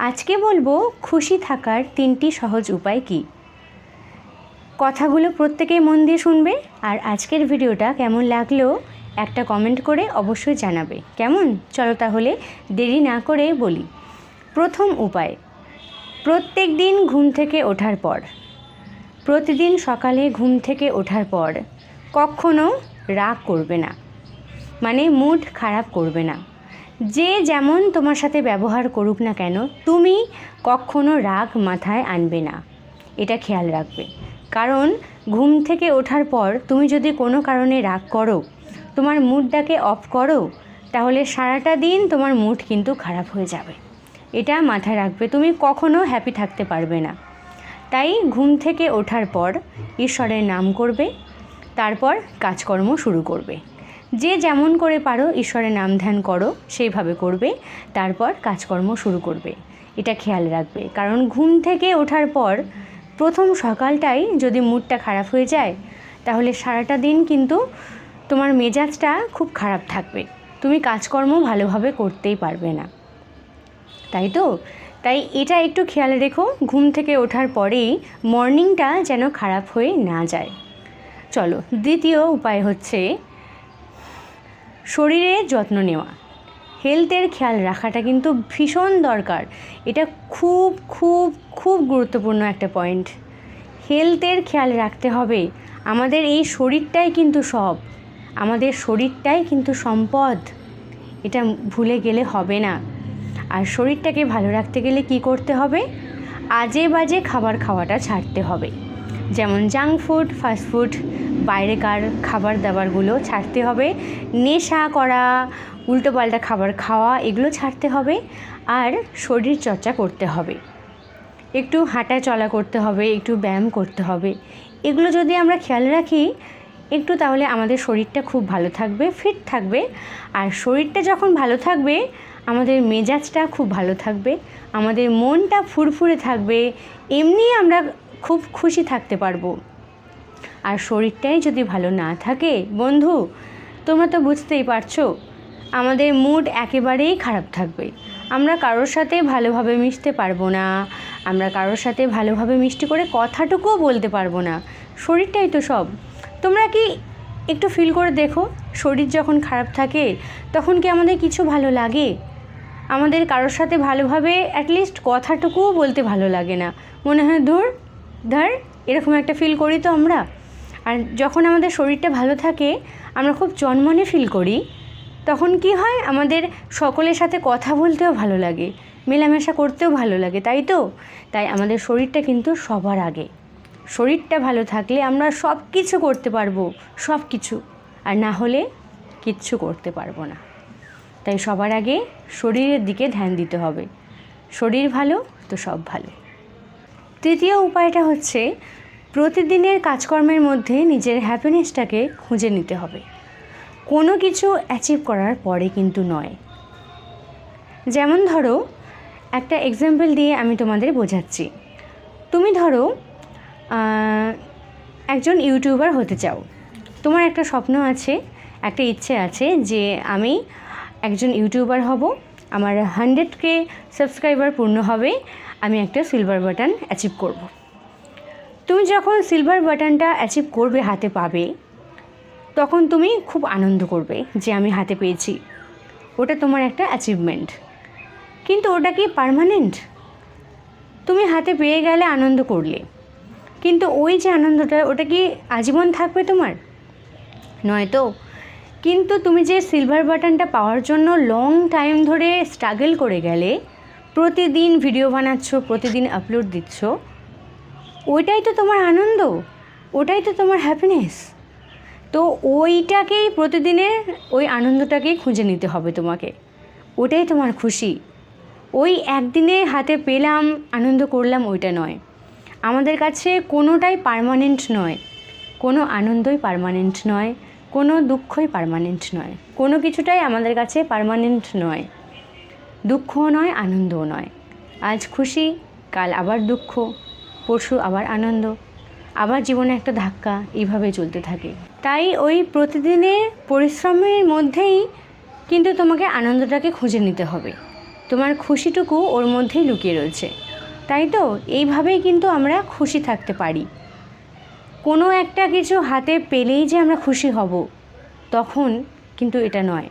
আজকে বলব খুশি থাকার তিনটি সহজ উপায় কী? কথাগুলো প্রত্যেকেই মন দিয়ে শুনবে আর আজকের ভিডিওটা কেমন লাগল একটা কমেন্ট করে অবশ্যই জানাবে। কেমন? চলো তাহলে দেরি না করে বলি। প্রথম উপায়, প্রত্যেক দিন ঘুম থেকে ওঠার পর। প্রতিদিন সকালে ঘুম থেকে ওঠার পর কখনো রাগ করবে না। মানে মুড খারাপ করবে না। যে যেমন তোমার সাথে ব্যবহার করুক না কেন, তুমি কখনো রাগ মাথায় আনবে না। এটা খেয়াল রাখবে। কারণ ঘুম থেকে ওঠার পর তুমি যদি কোনো কারণে রাগ করো, তোমার মুডটাকে অফ করো, তাহলে সারাটা দিন তোমার মুড কিন্তু খারাপ হয়ে যাবে। এটা মাথায় রাখবে। তুমি কখনো হ্যাপি থাকতে পারবে না। তাই ঘুম থেকে ওঠার পর ঈশ্বরের নাম করবে, তারপর কাজকর্ম শুরু করবে। যে যেমন করে পারো ঈশ্বরের নাম ধ্যান করো, সেইভাবে করবে। তারপর কাজকর্ম শুরু করবে। এটা খেয়াল রাখবে। কারণ ঘুম থেকে ওঠার পর প্রথম সকালটাই যদি মুডটা খারাপ হয়ে যায়, তাহলে সারাটা দিন কিন্তু তোমার মেজাজটা খুব খারাপ থাকবে। তুমি কাজকর্ম ভালোভাবে করতেই পারবে না। তাই তো? তাই এটা একটু খেয়াল রেখো, ঘুম থেকে ওঠার পরেই মর্নিংটা যেন খারাপ হয়ে না যায়। চলো, দ্বিতীয় উপায় হচ্ছে শরীরের যত্ন নেওয়া। হেলথের খেয়াল রাখাটা কিন্তু ভীষণ দরকার। এটা খুব খুব খুব গুরুত্বপূর্ণ একটা পয়েন্ট হেলথের খেয়াল রাখতে হবে। আমাদের এই শরীরটাই কিন্তু সব। আমাদের শরীরটাই কিন্তু সম্পদ। এটা ভুলে গেলে হবে না। আর শরীরটাকে ভালো রাখতে গেলে কি করতে হবে? আজে বাজে খাবার খাওয়াটা ছাড়তে হবে। যেমন জাঙ্ক ফুড ফাস্টফুড বাইরেকার খাবার দাবারগুলো ছাড়তে হবে। নেশা করা, উল্টোপাল্টা খাবার খাওয়া, এগুলো ছাড়তে হবে আর শরীর চর্চা করতে হবে। একটু হাঁটা চলা করতে হবে, একটু ব্যায়াম করতে হবে। এগুলো যদি আমরা খেয়াল রাখি, একটু তাহলে আমাদের শরীরটা খুব ভালো থাকবে, ফিট থাকবে। আর শরীরটা যখন ভালো থাকবে, আমাদের মেজাজটা খুব ভালো থাকবে, আমাদের মনটা ফুরফুরে থাকবে, এমনি আমরা খুব খুশি থাকতে পারব। আর শরীরটাই যদি ভালো না থাকে, বন্ধু, তোমরা তো বুঝতেই পারছ, আমাদের মুড একেবারেই খারাপ থাকবে। আমরা কারোর সাথে ভালোভাবে মিশতে পারব না, আমরা কারোর সাথে ভালোভাবে মিষ্টি করে কথাটুকুও বলতে পারব না। শরীরটাই তো সব। তোমরা কি একটু ফিল করে দেখো, শরীর যখন খারাপ থাকে, তখন কি আমাদের কিছু ভালো লাগে? আমাদের কারোর সাথে ভালোভাবে অ্যাটলিস্ট কথাটুকুও বলতে ভালো লাগে না। মনে হয়, ধুর, ধর, এরকম একটা ফিল করি তো আমরা। আর যখন আমাদের শরীরটা ভালো থাকে, আমরা খুব জন্মনে ফিল করি, তখন কি হয়? আমাদের সকলের সাথে কথা বলতেও ভালো লাগে, মেলামেশা করতেও ভালো লাগে, তাই তো? তাই আমাদের শরীরটা কিন্তু সবার আগে। শরীরটা ভালো থাকলে আমরা সব কিছু করতে পারব সব কিছু আর না হলে কিচ্ছু করতে পারব না। তাই সবার আগে শরীরের দিকে ধ্যান দিতে হবে। শরীর ভালো তো সব ভালো। তৃতীয় উপায়টা হচ্ছে প্রতিদিনের কাজকর্মের মধ্যে নিজের হ্যাপিনেসটাকে খুঁজে নিতে হবে। কোনো কিছু অ্যাচিভ করার পরে কিন্তু নয়। যেমন ধরো, একটা এক্সাম্পল দিয়ে আমি তোমাদের বোঝাচ্ছি। তুমি ধরো একজন ইউটিউবার হতে চাও। তোমার একটা স্বপ্ন আছে, একটা ইচ্ছে আছে যে আমি একজন ইউটিউবার হব, আমার হান্ড্রেড কে সাবস্ক্রাইবার পূর্ণ হবে, আমি একটা সিলভার বাটন অ্যাচিভ করব। তুমি যখন সিলভার বাটনটা অ্যাচিভ করবে হাতে পাবে, তখন তুমি খুব আনন্দ করবে যে আমি হাতে পেয়েছি। ওটা তোমার একটা অ্যাচিভমেন্ট কিন্তু ওটা কি পারমানেন্ট তুমি হাতে পেয়ে গেলে আনন্দ করলে। কিন্তু ওই যে আনন্দটা, ওটা কি আজীবন থাকবে তোমার? নয়তো। কিন্তু তুমি যে সিলভার বাটনটা পাওয়ার জন্য লং টাইম ধরে স্ট্রাগল করে গেলে, প্রতিদিন ভিডিও বানাচ্ছ, প্রতিদিন আপলোড দিচ্ছ ওইটাই তো তোমার আনন্দ, ওটাই তো তোমার হ্যাপিনেস তো ওইটাকেই প্রতিদিনের ওই আনন্দটাকেই খুঁজে নিতে হবে তোমাকে। ওটাই তোমার খুশি। ওই একদিনে হাতে পেলাম, আনন্দ করলাম ওইটা নয়। আমাদের কাছে কোনোটাই পারমানেন্ট নয়। কোনো আনন্দই পারমানেন্ট নয়, কোনো দুঃখই পারমানেন্ট নয়। কোনো কিছুটাই আমাদের কাছে পারমানেন্ট নয়। দুঃখও নয়, আনন্দও নয়। আজ খুশি, কাল আবার দুঃখ। পরশু আবার আনন্দ। আবার জীবনে একটা ধাক্কা এইভাবে চলতে থাকে। তাই ওই প্রতিদিনের পরিশ্রমের মধ্যেই কিন্তু তোমাকে আনন্দটাকে খুঁজে নিতে হবে। তোমার খুশিটুকু ওর মধ্যেই লুকিয়ে রয়েছে। তাই তো? এইভাবেই কিন্তু আমরা খুশি থাকতে পারি। কোনো একটা কিছু হাতে পেলেই যে আমরা খুশি হব, তখন কিন্তু এটা নয়।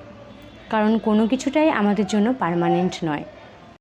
কারণ কোনো কিছুটাই আমাদের জন্য পার্মানেন্ট নয়।